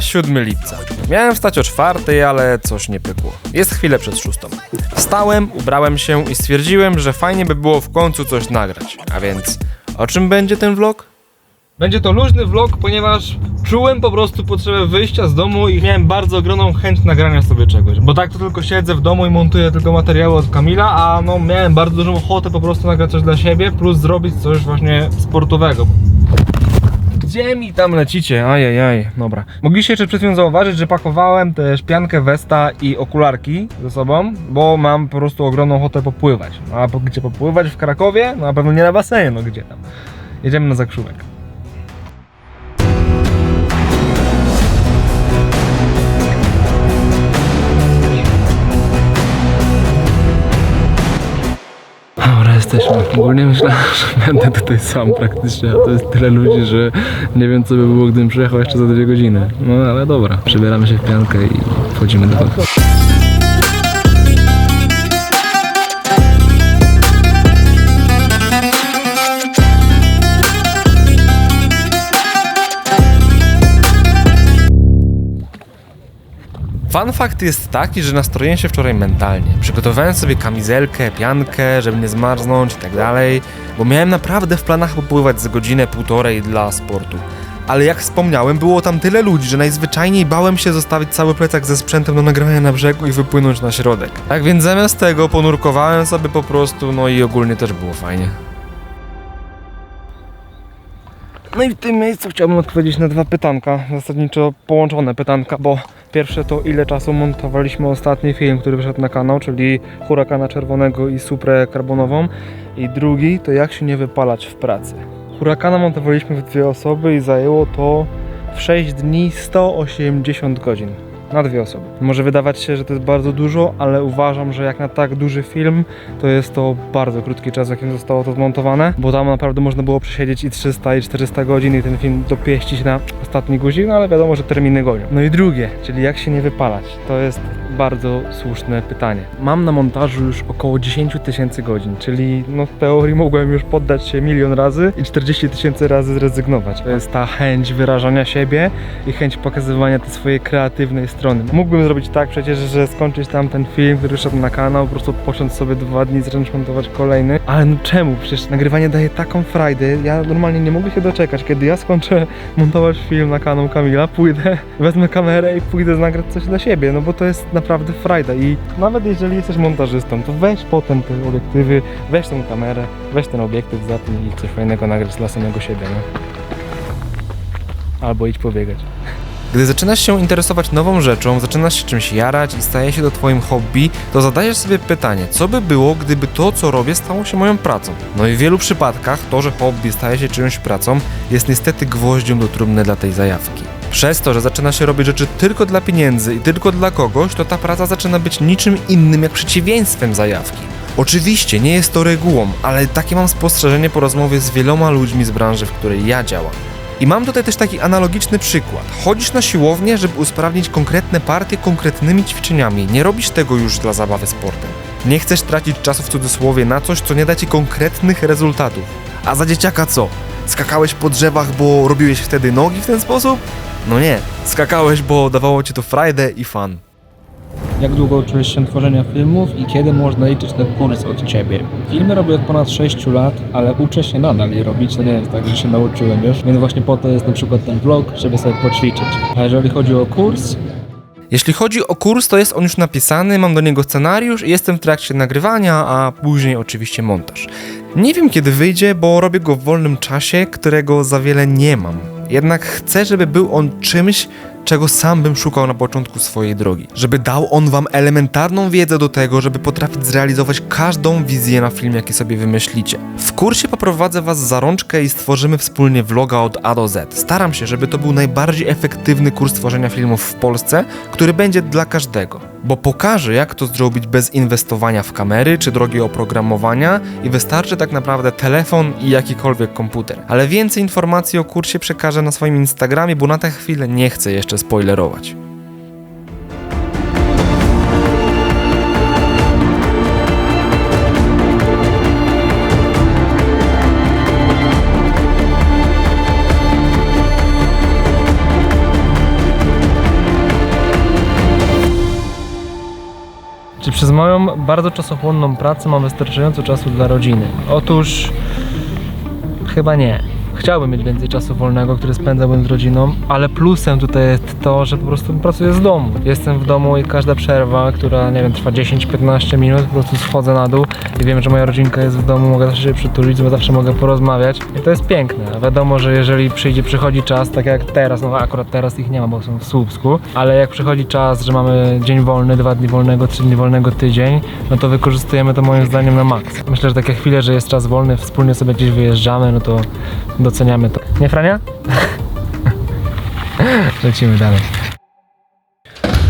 7 lipca. Miałem wstać o czwartej, ale coś nie pykło. Jest chwilę przed szóstą. Wstałem, ubrałem się i stwierdziłem, że fajnie by było w końcu coś nagrać. A więc, o czym będzie ten vlog? Będzie to luźny vlog, ponieważ czułem po prostu potrzebę wyjścia z domu i miałem bardzo ogromną chęć nagrania sobie czegoś. Bo tak to tylko siedzę w domu i montuję tylko materiały od Kamila, a no miałem bardzo dużą ochotę po prostu nagrać coś dla siebie, plus zrobić coś właśnie sportowego. Gdzie mi tam lecicie? Ajajaj, dobra. Mogliście jeszcze przed chwilą zauważyć, że pakowałem też piankę Vesta i okularki ze sobą, bo mam po prostu ogromną ochotę popływać. No, A gdzie popływać? W Krakowie? No na pewno nie na basenie, no gdzie tam? Jedziemy na zakrzówek. Jesteśmy. Ogólnie myślałem, że będę tutaj sam praktycznie, a to jest tyle ludzi, że nie wiem co by było, gdybym przyjechał jeszcze za dwie godziny. No ale dobra, przebieramy się w piankę i wchodzimy do domu. Fun fact jest taki, że nastroiłem się wczoraj mentalnie. Przygotowałem sobie kamizelkę, piankę, żeby nie zmarznąć i tak dalej, bo miałem naprawdę w planach popływać z godzinę, półtorej dla sportu. Ale jak wspomniałem, było tam tyle ludzi, że najzwyczajniej bałem się zostawić cały plecak ze sprzętem do nagrywania na brzegu i wypłynąć na środek. Tak więc zamiast tego ponurkowałem sobie po prostu, no i ogólnie też było fajnie. No i w tym miejscu chciałbym odpowiedzieć na dwa pytanka, zasadniczo połączone pytanka, bo pierwsze to ile czasu montowaliśmy ostatni film, który wyszedł na kanał, czyli Hurakana Czerwonego i Suprę Karbonową i drugi to jak się nie wypalać w pracy. Hurakana montowaliśmy w dwie osoby i zajęło to w 6 dni 180 godzin. Na dwie osoby. Może wydawać się, że to jest bardzo dużo, ale uważam, że jak na tak duży film, to jest to bardzo krótki czas, w jakim zostało to zmontowane, bo tam naprawdę można było przesiedzieć i 300 i 400 godzin i ten film dopieścić na ostatni guzik, no ale wiadomo, że terminy gonią. No i drugie, czyli jak się nie wypalać, to jest bardzo słuszne pytanie. Mam na montażu już około 10 tysięcy godzin, czyli no w teorii mogłem już poddać się milion razy i 40 tysięcy razy zrezygnować. To jest ta chęć wyrażania siebie i chęć pokazywania tej swojej kreatywnej strony. Mógłbym zrobić tak przecież, że skończyć tam ten film, który na kanał, po prostu posiąść sobie dwa dni, zacząć montować kolejny. Ale no czemu? Przecież nagrywanie daje taką frajdę. Ja normalnie nie mogę się doczekać, kiedy ja skończę montować film na kanał Kamila, pójdę, wezmę kamerę i pójdę nagrać coś dla siebie, no bo to jest naprawdę frajda i nawet jeżeli jesteś montażystą, to weź potem te obiektywy, weź tą kamerę, weź ten obiektyw, zapnij i coś fajnego nagrać dla samego siebie, no. Albo idź pobiegać. Gdy zaczynasz się interesować nową rzeczą, zaczynasz się czymś jarać i staje się to twoim hobby, to zadajesz sobie pytanie, co by było, gdyby to, co robię, stało się moją pracą. No i w wielu przypadkach to, że hobby staje się czyjąś pracą, jest niestety gwoździem do trumny dla tej zajawki. Przez to, że zaczyna się robić rzeczy tylko dla pieniędzy i tylko dla kogoś, to ta praca zaczyna być niczym innym jak przeciwieństwem zajawki. Oczywiście nie jest to regułą, ale takie mam spostrzeżenie po rozmowie z wieloma ludźmi z branży, w której ja działam. I mam tutaj też taki analogiczny przykład. Chodzisz na siłownię, żeby usprawnić konkretne partie konkretnymi ćwiczeniami. Nie robisz tego już dla zabawy sportem. Nie chcesz tracić czasu w cudzysłowie na coś, co nie da ci konkretnych rezultatów. A za dzieciaka co? Skakałeś po drzewach, bo robiłeś wtedy nogi w ten sposób? No nie. Skakałeś, bo dawało ci to frajdę i fan. Jak długo uczyłeś się tworzenia filmów i kiedy można liczyć na kurs od Ciebie? Filmy robię od ponad 6 lat, ale uczę się nadal je robić, to nie jest tak, że się nauczyłem już, więc właśnie po to jest na przykład ten vlog, żeby sobie poćwiczyć. A jeżeli chodzi o kurs, Jeśli chodzi o kurs, to jest on już napisany, mam do niego scenariusz i jestem w trakcie nagrywania, a później oczywiście montaż. Nie wiem kiedy wyjdzie, bo robię go w wolnym czasie, którego za wiele nie mam. Jednak chcę, żeby był on czymś, czego sam bym szukał na początku swojej drogi. Żeby dał on wam elementarną wiedzę do tego, żeby potrafić zrealizować każdą wizję na film, jaki sobie wymyślicie. W kursie poprowadzę was za rączkę i stworzymy wspólnie vloga od A do Z. Staram się, żeby to był najbardziej efektywny kurs tworzenia filmów w Polsce, który będzie dla każdego. Bo pokażę, jak to zrobić bez inwestowania w kamery czy drogie oprogramowania i wystarczy tak naprawdę telefon i jakikolwiek komputer. Ale więcej informacji o kursie przekażę na swoim Instagramie, bo na tę chwilę nie chcę jeszcze spoilerować. Czy przez moją bardzo czasochłonną pracę mam wystarczająco czasu dla rodziny? Otóż chyba nie. Chciałbym mieć więcej czasu wolnego, który spędzałbym z rodziną, ale plusem tutaj jest to, że po prostu pracuję z domu. Jestem w domu i każda przerwa, która nie wiem, trwa 10-15 minut, po prostu schodzę na dół i wiem, że moja rodzinka jest w domu, mogę zawsze się przytulić, bo zawsze mogę porozmawiać i to jest piękne. A Wiadomo, że jeżeli przyjdzie, przychodzi czas, tak jak teraz, no akurat teraz ich nie ma, bo są w Słupsku, ale jak przychodzi czas, że mamy dzień wolny, dwa dni wolnego, trzy dni wolnego, tydzień, no to wykorzystujemy to moim zdaniem na maks. Myślę, że takie chwile, że jest czas wolny, wspólnie sobie gdzieś wyjeżdżamy, no to doceniamy to. Nie Frania? Lecimy dalej.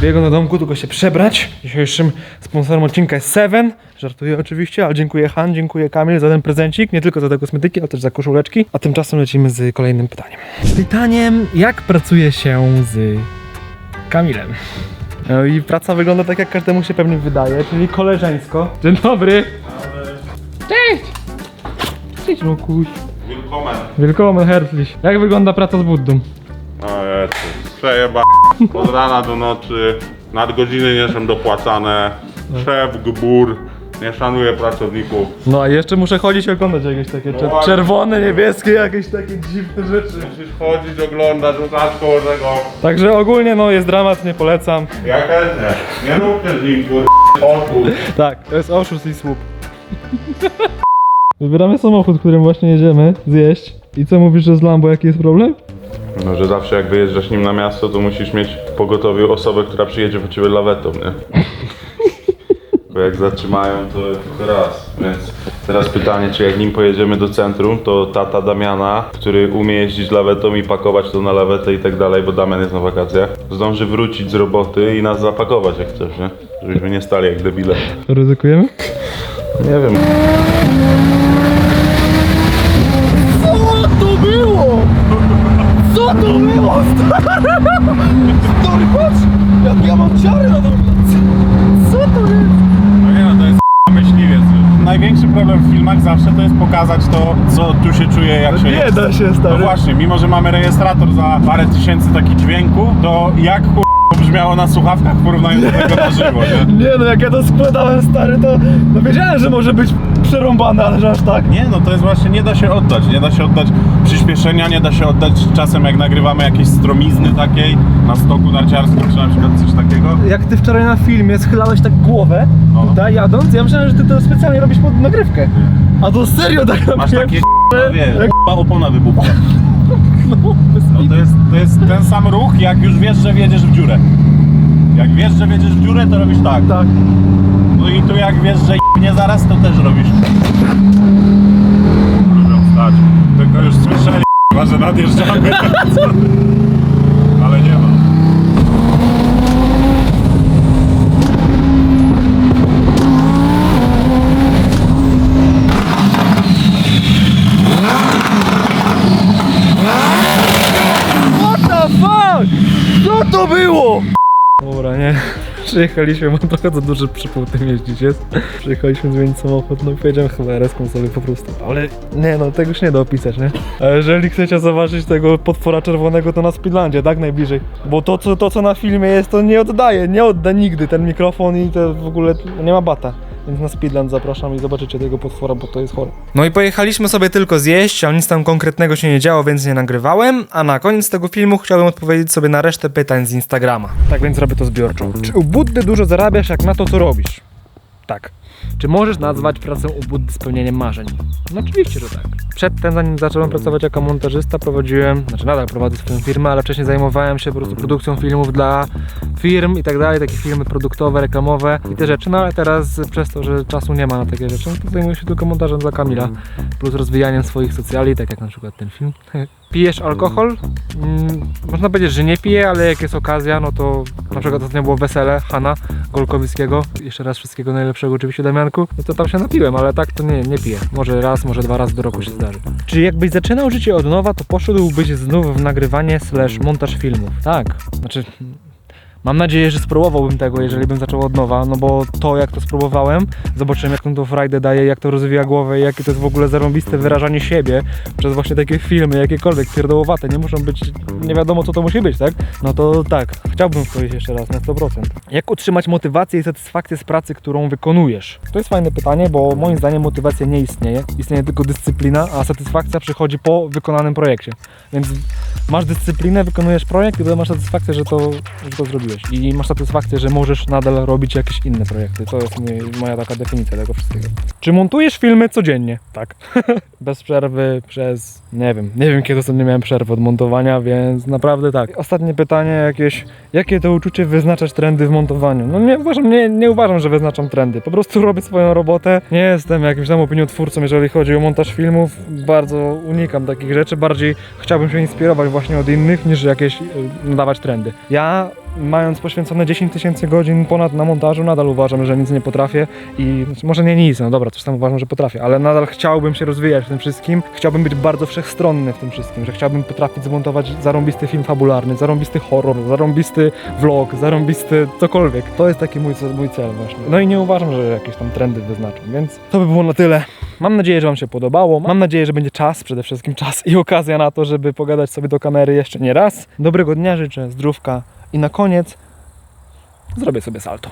Biegam do domku, tylko się przebrać. Dzisiejszym sponsorem odcinka jest Seven. Żartuję oczywiście, ale dziękuję Han, dziękuję Kamil za ten prezencik. Nie tylko za te kosmetyki, ale też za koszuleczki. A tymczasem lecimy z kolejnym pytaniem. Pytaniem, jak pracuje się z Kamilem? No i praca wygląda tak, jak każdemu się pewnie wydaje, czyli koleżeńsko. Dzień dobry. Cześć. Cześć, Lukuś. Willkommen. Willkommen, herzlich. Jak wygląda praca z Buddą? O Jezu, przejeba. Od rana do nocy, nadgodziny nie są dopłacane, szef, gbur, nie szanuje pracowników. No a jeszcze muszę chodzić i oglądać jakieś takie No czer- ładnie. czerwone, niebieskie, jakieś takie dziwne rzeczy. Musisz chodzić, oglądać, rzucać koło tego. Także ogólnie no jest dramat, nie polecam. Ja chętnie. Nie róbcie z nim kur... Oszust. Tak, to jest oszust i słup. Wybieramy samochód, którym właśnie jedziemy zjeść. I co mówisz, że z Lambo jaki jest problem? No, że zawsze jak wyjeżdżasz nim na miasto, to musisz mieć w pogotowiu osobę, która przyjedzie po ciebie lawetą, nie? Bo jak zatrzymają, to tylko raz. Więc teraz pytanie, czy jak nim pojedziemy do centrum, to tata Damiana, który umie jeździć lawetą i pakować to na lawetę i tak dalej, bo Damian jest na wakacjach, zdąży wrócić z roboty i nas zapakować jak chcesz, nie? Żebyśmy nie stali jak debile. Ryzykujemy? Nie wiem. Co to było? Co to było? Stary, patrz! Jak ja mam ciary na nogi! Co to jest? No nie no, to jest myśliwiec. Największy problem w filmach zawsze to jest pokazać to, co tu się czuje, jak się Nie jest. da się, No stary. właśnie, mimo że mamy rejestrator za parę tysięcy taki dźwięku, to jak kur... brzmiało na słuchawkach w porównaniu do tego na żywo, nie? Nie no, jak ja to składałem, stary, to no wiedziałem, że może być przerąbane, ale że aż tak. Nie no, to jest właśnie, nie da się oddać, nie da się oddać przyspieszenia, nie da się oddać czasem jak nagrywamy jakieś stromizny takiej na stoku narciarskim, czy na przykład coś takiego. Jak ty wczoraj na filmie schylałeś tak głowę, No. tutaj jadąc, ja myślałem, że ty to specjalnie robisz pod nagrywkę. A to serio tak Masz takie, no wiesz, jak- k***a opona wybuchła. no, bez No to jest, to jest ten sam ruch, jak już wiesz, że wjedziesz w dziurę. Jak wiesz, że wjedziesz w dziurę, to robisz tak. Tak. No i tu jak wiesz, że nie zaraz, to też robisz. Lubią stać. Tylko już słyszeli, k***a, że nadjeżdżamy. Ale nie ma. What the fuck? Co to było? Dobra, nie. Przyjechaliśmy, mam trochę za duży przypół tym jeździć jest. Przyjechaliśmy zmienić samochód, no i pojedziemy chyba RS-ką sobie po prostu. Ale nie no, tego już nie da opisać, nie? A jeżeli chcecie zobaczyć tego potwora czerwonego, to na Speedlandzie, tak? Najbliżej. Bo to co, to, co na filmie jest, to nie oddaje, nie odda nigdy ten mikrofon i to w ogóle nie ma bata. Więc na Speedland zapraszam i zobaczycie tego potwora, bo to jest chore. No i pojechaliśmy sobie tylko zjeść, a nic tam konkretnego się nie działo, więc nie nagrywałem. A na koniec tego filmu chciałbym odpowiedzieć sobie na resztę pytań z Instagrama. Tak więc robię to zbiorczo. Czy u Buddy dużo zarabiasz jak na to, co robisz? Tak. Czy możesz nazwać pracę u Buddy spełnieniem marzeń? No oczywiście, że tak. Przedtem, zanim zacząłem pracować jako montażysta, prowadziłem, znaczy nadal prowadzę swoją firmę, ale wcześniej zajmowałem się po prostu produkcją filmów dla firm i tak dalej, takie filmy produktowe, reklamowe i te rzeczy, no ale teraz przez to, że czasu nie ma na takie rzeczy, no to zajmuję się tylko montażem dla Kamila, plus rozwijaniem swoich socjali, tak jak na przykład ten film. Pijesz alkohol? Mm, można powiedzieć, że nie piję, ale jak jest okazja, no to na przykład ostatnio było wesele Hanna Golkowickiego. Jeszcze raz wszystkiego najlepszego oczywiście Damianku. No to tam się napiłem, ale tak to nie, nie piję. Może raz, może dwa razy do roku się zdarzy. Czy jakbyś zaczynał życie od nowa, to poszedłbyś znów w nagrywanie slash montaż filmów? Tak. Znaczy... Mam nadzieję, że spróbowałbym tego, jeżeli bym zaczął od nowa, no bo to jak to spróbowałem, zobaczyłem jak to frajdę daje, jak to rozwija głowę, jakie to jest w ogóle zarąbiste wyrażanie siebie przez właśnie takie filmy, jakiekolwiek pierdołowate, nie muszą być, nie wiadomo co to musi być, tak? No to tak, chciałbym wchodzić jeszcze raz na 100%. Jak utrzymać motywację i satysfakcję z pracy, którą wykonujesz? To jest fajne pytanie, bo moim zdaniem motywacja nie istnieje, istnieje tylko dyscyplina, a satysfakcja przychodzi po wykonanym projekcie. Więc masz dyscyplinę, wykonujesz projekt i masz satysfakcję, że to, że to zrobiłeś. I masz satysfakcję, że możesz nadal robić jakieś inne projekty. To jest mój, moja taka definicja tego wszystkiego. Czy montujesz filmy codziennie? Tak. Bez przerwy przez, nie wiem, nie wiem kiedy ostatnio miałem przerwę od montowania, więc naprawdę tak. Ostatnie pytanie jakieś, jakie to uczucie wyznaczać trendy w montowaniu? No nie uważam, nie, nie uważam, że wyznaczam trendy. Po prostu robię swoją robotę. Nie jestem jakimś tam opiniotwórcą, jeżeli chodzi o montaż filmów. Bardzo unikam takich rzeczy. Bardziej chciałbym się inspirować właśnie od innych, niż jakieś y, nadawać trendy. Ja mając poświęcone 10 tysięcy godzin ponad na montażu, nadal uważam, że nic nie potrafię i znaczy, może nie nic, no dobra, coś tam uważam, że potrafię, ale nadal chciałbym się rozwijać w tym wszystkim, chciałbym być bardzo wszechstronny w tym wszystkim, że chciałbym potrafić zmontować zarąbisty film fabularny, zarąbisty horror, zarąbisty vlog, zarąbisty cokolwiek. To jest taki mój, mój cel właśnie. No i nie uważam, że jakieś tam trendy wyznaczam, więc to by było na tyle. Mam nadzieję, że Wam się podobało. Mam nadzieję, że będzie czas, przede wszystkim czas i okazja na to, żeby pogadać sobie do kamery jeszcze nie raz. Dobrego dnia życzę, zdrówka i na koniec zrobię sobie salto.